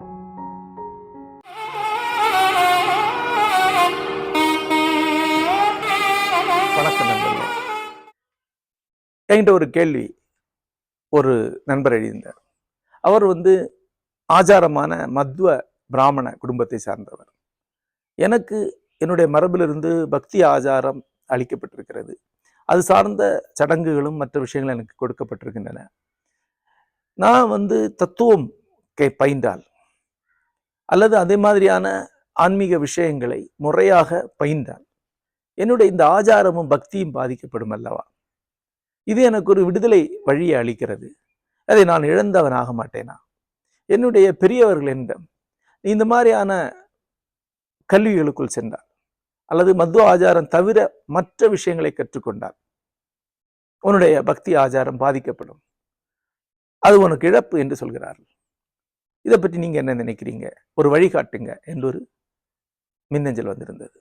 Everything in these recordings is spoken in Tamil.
வணக்கம் நண்பர்களே. என்கிட்ட ஒரு கேள்வி ஒரு நண்பர் எழுதியிருந்தார். அவர் வந்து ஆச்சாரமான மத்வ பிராமண குடும்பத்தை சார்ந்தவர். எனக்கு என்னுடைய மரபிலிருந்து பக்தி ஆச்சாரம் அளிக்கப்பட்டிருக்கிறது. அது சார்ந்த சடங்குகளும் மற்ற விஷயங்களும் எனக்கு கொடுக்கப்பட்டிருக்கின்றன. நான் வந்து தத்துவம் கே பயின்றால் அல்லது அதே மாதிரியான ஆன்மீக விஷயங்களை முறையாக பயின்றால் என்னுடைய இந்த ஆச்சாரமும் பக்தியும் பாதிக்கப்படும் அல்லவா? இது எனக்கு ஒரு விடுதலை வழியை அளிக்கிறது. அதை நான் இழந்தவன் ஆக மாட்டேனா? என்னுடைய பெரியவர்கள் என்னிடம் நீ இந்த மாதிரியான கல்விகளுக்குள் சென்றார் அல்லது மது ஆச்சாரம் தவிர மற்ற விஷயங்களை கற்றுக்கொண்டார் உன்னுடைய பக்தி ஆச்சாரம் பாதிக்கப்படும். அது உனக்கு இழப்பு என்று சொல்கிறார்கள். இதை பற்றி நீங்க என்ன நினைக்கிறீங்க? ஒரு வழிகாட்டுங்க என்று ஒரு மின்னஞ்சல் வந்திருந்தது.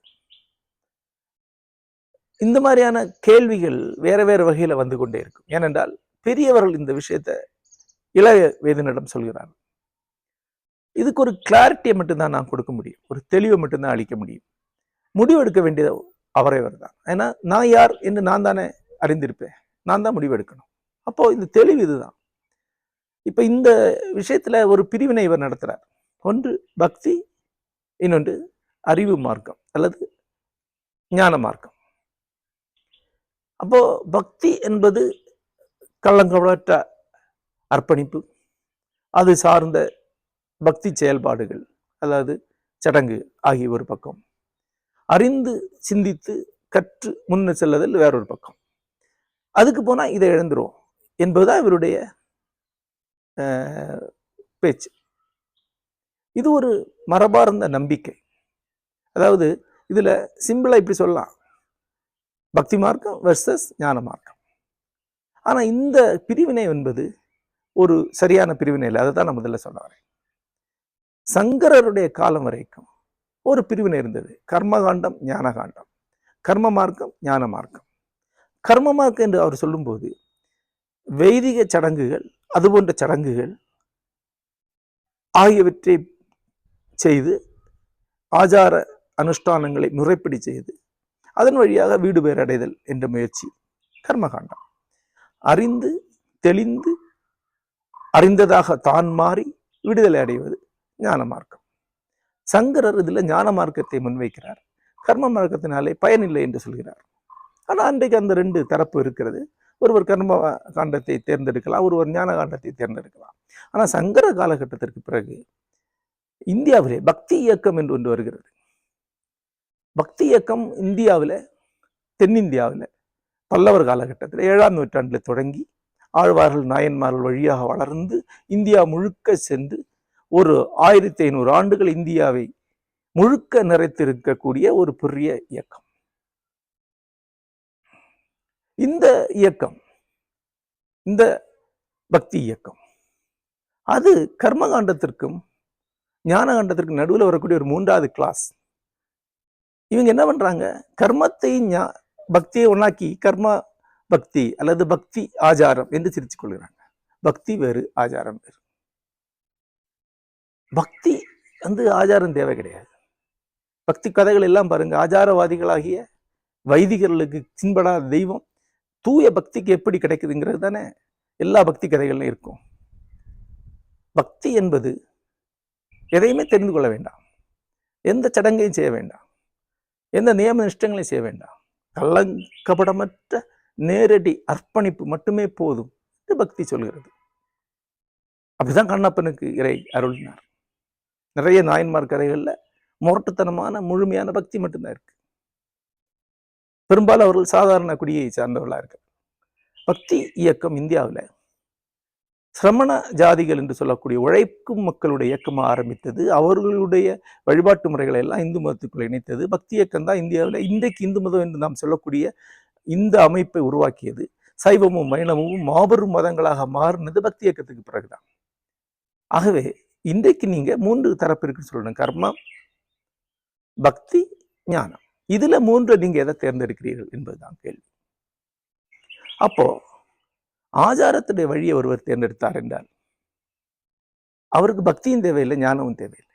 இந்த மாதிரியான கேள்விகள் வேற வேறு வகையில வந்து கொண்டே இருக்கும். ஏனென்றால் பெரியவர்கள் இந்த விஷயத்தை இளைய வேதனிடம் சொல்கிறார்கள். இதுக்கு ஒரு கிளாரிட்டியை மட்டும்தான் நான் கொடுக்க முடியும். ஒரு தெளிவை மட்டும்தான் அளிக்க முடியும். முடிவு எடுக்க வேண்டியது அவரைவர் தான். ஏன்னா நான் யார் என்று நான் தானே அறிந்திருப்பேன். நான் தான் முடிவு எடுக்கணும். அப்போ இந்த தெளிவு இதுதான். இப்போ இந்த விஷயத்தில் ஒரு பிரிவினை இவர் நடத்துகிறார் ஒன்று பக்தி இன்னொன்று அறிவு மார்க்கம் அல்லது ஞான மார்க்கம். அப்போது பக்தி என்பது கள்ளங்கவற்ற அர்ப்பணிப்பு அது சார்ந்த பக்தி செயல்பாடுகள் அதாவது சடங்கு ஆகிய ஒரு பக்கம். அறிந்து சிந்தித்து கற்று முன்ன செல்லதில் வேறொரு பக்கம். அதுக்கு போனால் இதை இழந்துரும் என்பதுதான் இவருடைய பேச்சு. இது ஒரு மரபார்ந்த நம்பிக்கை. அதாவது இதில் சிம்பிளாக இப்படி சொல்லலாம். பக்தி மார்க்கம் வெர்சஸ் ஞான மார்க்கம். ஆனால் இந்த பிரிவினை என்பது ஒரு சரியான பிரிவினை இல்லை. அதை தான் நான் முதல்ல சொல்ல வரேன். சங்கரருடைய காலம் வரைக்கும் ஒரு பிரிவினை இருந்தது. கர்மகாண்டம் ஞானகாண்டம். கர்ம மார்க்கம் ஞான மார்க்கம். கர்ம மார்க்கம் என்று அவர் சொல்லும்போது வைதிக சடங்குகள் அதுபோன்ற சடங்குகள் ஆகியவற்றை செய்து ஆச்சார அனுஷ்டானங்களை முறைப்படி செய்து அதன் வழியாக வீடு பேர் அடைதல் என்ற முயற்சி கர்மகாண்டம். அறிந்து தெளிந்து அறிந்ததாக தான் மாறி விடுதலை அடைவது ஞான மார்க்கம். சங்கரர் இதில் ஞான மார்க்கத்தை முன்வைக்கிறார். கர்ம மார்க்கத்தினாலே பயனில்லை என்று சொல்கிறார். ஆனால் அன்றைக்கு அந்த ரெண்டு தரப்பு இருக்கிறது. ஒருவர் கர்ம காண்டத்தை தேர்ந்தெடுக்கலாம் ஒருவர் ஞான காண்டத்தை தேர்ந்தெடுக்கலாம். ஆனால் சங்கர காலகட்டத்திற்கு பிறகு இந்தியாவிலே பக்தி இயக்கம் என்று ஒன்று வருகிறது. பக்தி இயக்கம் இந்தியாவில் தென்னிந்தியாவில் பல்லவர் காலகட்டத்தில் ஏழாம் நூற்றாண்டில் தொடங்கி ஆழ்வார்கள் நாயன்மார்கள் வழியாக வளர்ந்து இந்தியா முழுக்க சென்று ஒரு ஆயிரத்தி ஐநூறு ஆண்டுகள் இந்தியாவை முழுக்க நிறைத்திருக்கக்கூடிய ஒரு பெரிய இயக்கம். இந்த இயக்கம் இந்த பக்தி இயக்கம் அது கர்மகாண்டத்திற்கும் ஞானகாண்டத்திற்கும் நடுவில் வரக்கூடிய ஒரு மூன்றாவது கிளாஸ் இவங்க என்ன பண்றாங்க? கர்மத்தை ஞா- பக்தியை ஒன்றாக்கி கர்ம பக்தி அல்லது பக்தி ஆச்சாரம் என்று சிரித்து கொள்கிறாங்க. பக்தி வேறு ஆச்சாரம் வேறு. பக்தி வந்து ஆச்சாரம் தேவை கிடையாது. பக்தி கதைகள் எல்லாம் பாருங்க. ஆச்சாரவாதிகளாகிய வைதிகர்களுக்கு சின்படாத தெய்வம் தூய பக்திக்கு எப்படி கிடைக்குதுங்கிறது தானே எல்லா பக்தி கதைகள்லையும் இருக்கும். பக்தி என்பது எதையுமே தெரிந்து கொள்ள வேண்டாம். எந்த சடங்கையும் செய்ய வேண்டாம். எந்த நியம நிஷ்டங்களையும் செய்ய வேண்டாம். கலங்கப்படமற்ற நேரடி அர்ப்பணிப்பு மட்டுமே போதும் என்று பக்தி சொல்கிறது. அப்படிதான் கண்ணப்பனுக்கு இறை அருளினார். நிறைய நாயன்மார் கதைகளில் முரட்டுத்தனமான முழுமையான பக்தி மட்டும்தான் இருக்கு. பெரும்பாலும் அவர்கள் சாதாரண குடியை சார்ந்தவர்களாக இருக்க. பக்தி இயக்கம் இந்தியாவில் சிரமண ஜாதிகள் என்று சொல்லக்கூடிய உழைக்கும் மக்களுடைய இயக்கமாக ஆரம்பித்தது. அவர்களுடைய வழிபாட்டு முறைகளை எல்லாம் இந்து மதத்துக்குள்ளே இணைத்தது. பக்தி இயக்கம் தான் இந்தியாவில் இன்றைக்கு இந்து மதம் என்று நாம் சொல்லக்கூடிய இந்த அமைப்பை உருவாக்கியது. சைவமும் வைணவமும் மாபெரும் மதங்களாக மாறினது பக்தி இயக்கத்துக்கு பிறகுதான். ஆகவே இன்றைக்கு நீங்கள் மூன்று தரப்பு இருக்குன்னு சொல்லணும். கர்மம் பக்தி ஞானம். இதுல மூன்று நீங்க எதை தேர்ந்தெடுக்கிறீர்கள் என்பதுதான் கேள்வி. அப்போ ஆச்சாரத்துடைய வழியை ஒருவர் தேர்ந்தெடுத்தார் என்றால் அவருக்கு பக்தியும் தேவையில்லை ஞானமும் தேவையில்லை.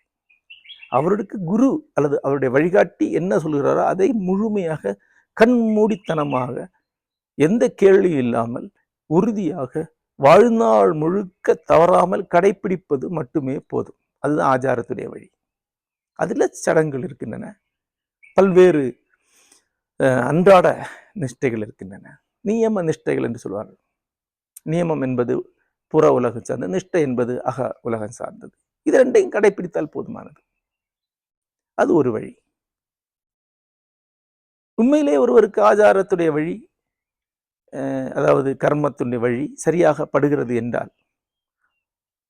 அவருக்கு குரு அல்லது அவருடைய வழிகாட்டி என்ன சொல்கிறாரோ அதை முழுமையாக கண்மூடித்தனமாக எந்த கேள்வியும் இல்லாமல் உறுதியாக வாழ்நாள் முழுக்க தவறாமல் கடைபிடிப்பது மட்டுமே போதும். அதுதான் ஆச்சாரத்துடைய வழி. அதில் சடங்குகள் இருக்கின்றன. பல்வேறு அஹ், அன்றாட நிஷ்டைகள் இருக்கின்றன. நியம நிஷ்டைகள் என்று சொல்வார்கள். நியமம் என்பது புற உலகம் சார்ந்தது நிஷ்டை என்பது அக உலகம் சார்ந்தது. இது ரெண்டையும் கடைபிடித்தால் போதுமானது. அது ஒரு வழி. உண்மையிலே ஒருவருக்கு ஆச்சாரத்துடைய வழி அஹ், அதாவது கர்மத்துடைய வழி சரியாக படுகிறது என்றால்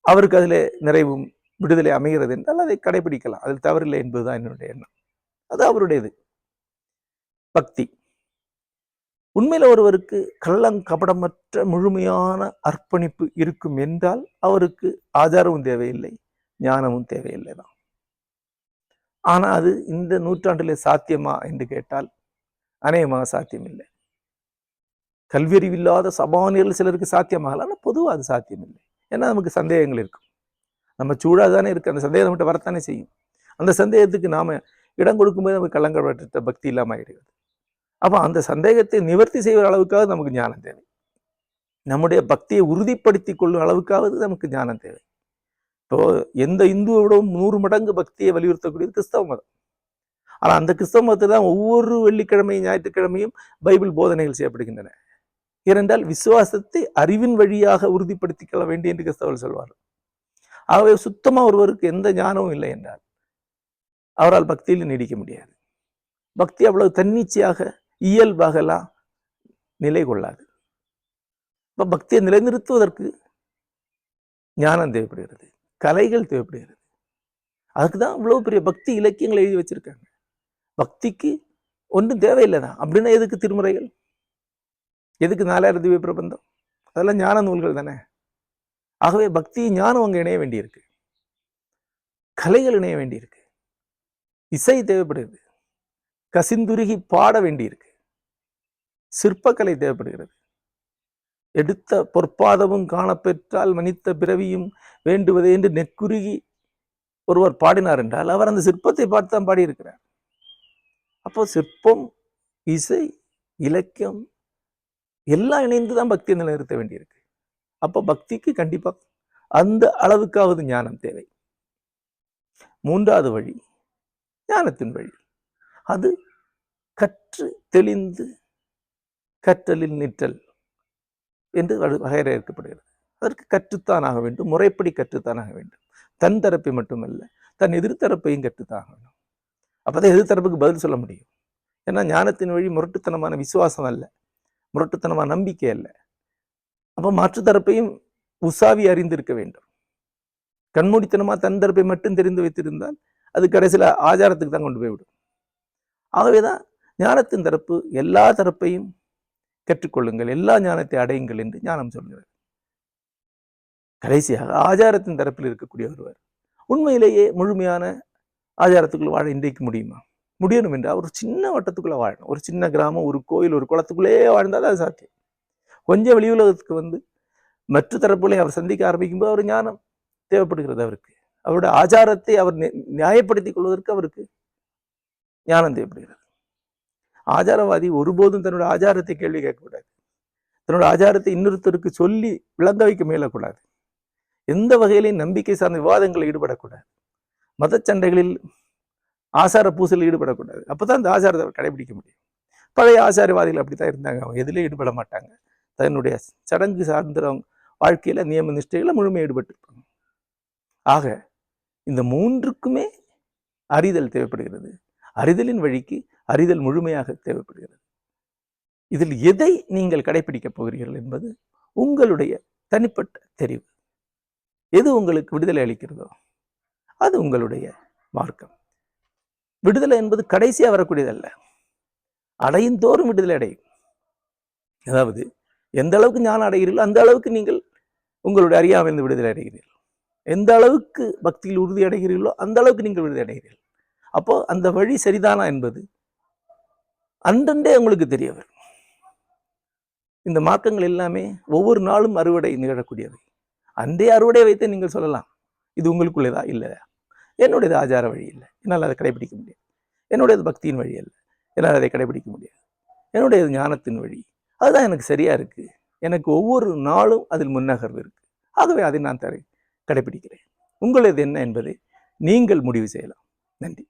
அவருக்கு அதில் நிறைவும் விடுதலை அமைகிறது என்றால் அதை கடைபிடிக்கலாம் அதில் தவறில்லை என்பதுதான் என்னுடைய எண்ணம். அது அவருடையது. பக்தி. உண்மையில ஒருவருக்கு கள்ளம் கபடமற்ற முழுமையான அர்ப்பணிப்பு இருக்கும் என்றால் அவருக்கு ஆதாரமும் தேவையில்லை ஞானமும் தேவையில்லை தான். ஆனா அது இந்த நூற்றாண்டிலே சாத்தியமா என்று கேட்டால் அநேகமாக சாத்தியமில்லை. கல்வியறிவில்லாத சபானியர்கள் சிலருக்கு சாத்தியமாகலாம் ஆனால் பொதுவாக அது சாத்தியமில்லை. ஏன்னா நமக்கு சந்தேகங்கள் இருக்கும். நம்ம சூடாக தானே இருக்குது அந்த சந்தேகம் நம்மகிட்ட வரத்தானே செய்யும். அந்த சந்தேகத்துக்கு நாம இடம் கொடுக்கும்போது நமக்கு கள்ளங்கப்பட்ட பக்தி இல்லாமல் ஆகிடுகிறது அப்போ அந்த சந்தேகத்தை நிவர்த்தி செய்கிற அளவுக்காவது நமக்கு ஞானம் தேவை. நம்முடைய பக்தியை உறுதிப்படுத்தி கொள்ளும் அளவுக்காவது நமக்கு ஞானம் தேவை. இப்போ எந்த இந்துவோடும் நூறு மடங்கு பக்தியை வலியுறுத்தக்கூடியது கிறிஸ்தவ மதம். ஆனால் அந்த கிறிஸ்தவ மதத்தில் தான் ஒவ்வொரு வெள்ளிக்கிழமையும் ஞாயிற்றுக்கிழமையும் பைபிள் போதனைகள் செய்யப்படுகின்றன. ஏனென்றால் விசுவாசத்தை அறிவின் வழியாக உறுதிப்படுத்திக் கொள்ள வேண்டும் என்று கிறிஸ்தவர்கள் சொல்வார்கள். ஆகவே சுத்தமா ஒருவருக்கு எந்த ஞானமும் இல்லை என்றால் அவரால் பக்தியில் நீடிக்க முடியாது. பக்தி அவ்வளவு தன்னிச்சையாக இயல்பாகலாம் நிலை கொள்ளாது இப்ப பக்தியை நிலைநிறுத்துவதற்கு ஞானம் தேவைப்படுகிறது. கலைகள் தேவைப்படுகிறது. அதுக்கு தான் இவ்வளவு பெரிய பக்தி இலக்கியங்கள் எழுதி வச்சிருக்காங்க. பக்திக்கு ஒன்றும் தேவையில்லை தான். அப்படின்னா எதுக்கு திருமுறைகள்? எதுக்கு நாலாயிரம் திவ்ய பிரபந்தம்? அதெல்லாம் ஞான நூல்கள் தானே. ஆகவே பக்தி ஞானம் அங்கே இணைய வேண்டியிருக்கு. கலைகள் இணைய வேண்டியிருக்கு. இசை தேவைப்படுகிறது. கசிந்துருகி பாட வேண்டியிருக்கு. சிற்பக்கலை தேவைப்படுகிறது. எடுத்த பொற்பாதமும் காணப்பெற்றால் மனித்த பிறவியும் வேண்டுவதே என்று நெக்குருகி ஒருவர் பாடினார் என்றால் அவர் அந்த சிற்பத்தை பார்த்து தான் பாடியிருக்கிறார். அப்போ சிற்பம் இசை இலக்கியம் எல்லாம் இணைந்து தான் பக்தியை நிலைநிறுத்த வேண்டியிருக்கு. அப்போ பக்திக்கு கண்டிப்பா அந்த அளவுக்காவது ஞானம் தேவை. மூன்றாவது வழி ஞானத்தின் வழி. அது கற்று தெளிந்து கற்றலில் நிற்றல் என்று வகையறுக்கப்படுகிறது அதற்கு கற்றுத்தான் ஆக வேண்டும் முறைப்படி கற்றுத்தான் ஆக வேண்டும். தன் தரப்பை மட்டுமல்ல தன் எதிர்த்தரப்பையும் கற்றுத்தான் ஆக வேண்டும் அப்பதான் எதிர்த்தரப்புக்கு பதில் சொல்ல முடியும். ஏன்னா ஞானத்தின் வழி முரட்டுத்தனமான விசுவாசம் அல்ல முரட்டுத்தனமான நம்பிக்கை அல்ல. அப்போ மாற்று தரப்பையும் உசாவி அறிந்திருக்க வேண்டும். கண்மூடித்தனமாக தன் தரப்பை மட்டும் தெரிந்து வைத்திருந்தால் அது கடைசியில ஆச்சாரத்துக்கு தான் கொண்டு போய்விடும். ஆகவேதான் ஞானத்தின் தரப்பு எல்லா தரப்பையும் கற்றுக்கொள்ளுங்கள் எல்லா ஞானத்தை அடையுங்கள் என்று ஞானம் சொல்கிறார் கடைசியாக ஆச்சாரத்தின் தரப்பில் இருக்கக்கூடிய ஒருவர் உண்மையிலேயே முழுமையான ஆச்சாரத்துக்குள் வாழ இன்றைக்கு முடியுமா? முடியணும் என்றால் ஒரு சின்ன வட்டத்துக்குள்ள வாழணும். ஒரு சின்ன கிராமம் ஒரு கோயில் ஒரு குளத்துக்குள்ளேயே வாழ்ந்தால் அது சாத்தியம். கொஞ்சம் வெளி உலகத்துக்கு வந்து மற்ற தரப்புகளை அவர் சந்திக்க ஆரம்பிக்கும்போது அவர் ஞானம் தேவைப்படுகிறது அவருக்கு. அவருடைய ஆச்சாரத்தை அவர் நி- நியாயப்படுத்திக் கொள்வதற்கு அவருக்கு ஞானம் தேவைப்படுகிறது. ஆச்சாரவாதி ஒருபோதும் தன்னோட ஆச்சாரத்தை கேள்வி கேட்கக்கூடாது. தன்னோட ஆச்சாரத்தை இன்னொருத்தருக்கு சொல்லி விளங்க வைக்க மேலக்கூடாது எந்த வகையிலையும் நம்பிக்கை சார்ந்த விவாதங்களில் ஈடுபடக்கூடாது. மத சண்டைகளில் ஆசார பூசலில் ஈடுபடக்கூடாது. அப்போ தான் அந்த ஆச்சாரத்தை அவர் கடைபிடிக்க முடியும். பழைய ஆச்சாரவாதிகள் அப்படித்தான் இருந்தாங்க. அவங்க எதுலேயும் ஈடுபட மாட்டாங்க. தன்னுடைய சடங்கு சார்ந்த வாழ்க்கையில் நியம நிஷ்டைகளை முழுமையாக ஈடுபட்டிருப்பாங்க. ஆக இந்த மூன்றுக்குமே அறிதல் தேவைப்படுகிறது. அறிதலின் வழிக்கு அறிதல் முழுமையாக தேவைப்படுகிறது. இதில் எதை நீங்கள் கடைபிடிக்கப் போகிறீர்கள் என்பது உங்களுடைய தனிப்பட்ட தெரிவு. எது உங்களுக்கு விடுதலை அளிக்கிறதோ அது உங்களுடைய மார்க்கம். விடுதலை என்பது கடைசியா வரக்கூடியதல்ல. அடையும் தோறும் விடுதலை அடையும். அதாவது எந்த அளவுக்கு ஞானம் அடைகிறீர்களோ அந்த அளவுக்கு நீங்கள் உங்களுடைய அறியாமையிலிருந்து விடுதலை அடைகிறீர்கள். எந்த அளவுக்கு பக்தியில் உறுதி அடைகிறீர்களோ அந்த அளவுக்கு நீங்கள் உறுதி அடைகிறீர்கள். அப்போ அந்த வழி சரிதானா என்பது அன்றண்டே உங்களுக்கு தெரிய வரும். இந்த மார்க்கங்கள் எல்லாமே ஒவ்வொரு நாளும் அறுவடை நிகழக்கூடியவை. அன்றே அறுவடை வைத்து நீங்கள் சொல்லலாம். இது உங்களுக்குள்ளேதா? இல்லையா என்னுடையது ஆச்சார வழி இல்லை. என்னால் அதை கடைபிடிக்க முடியாது. என்னுடையது பக்தியின் வழி அல்ல. என்னால் அதை கடைபிடிக்க முடியாது. என்னுடையது ஞானத்தின் வழி. அதுதான் எனக்கு சரியா இருக்கு. எனக்கு ஒவ்வொரு நாளும் அதில் முன்னகர்வு இருக்கு. ஆகவே அதை நான் தரேன். கடைபிடிக்கிறேன் உங்களது என்ன என்பதை நீங்கள் முடிவு செய்யலாம். நன்றி.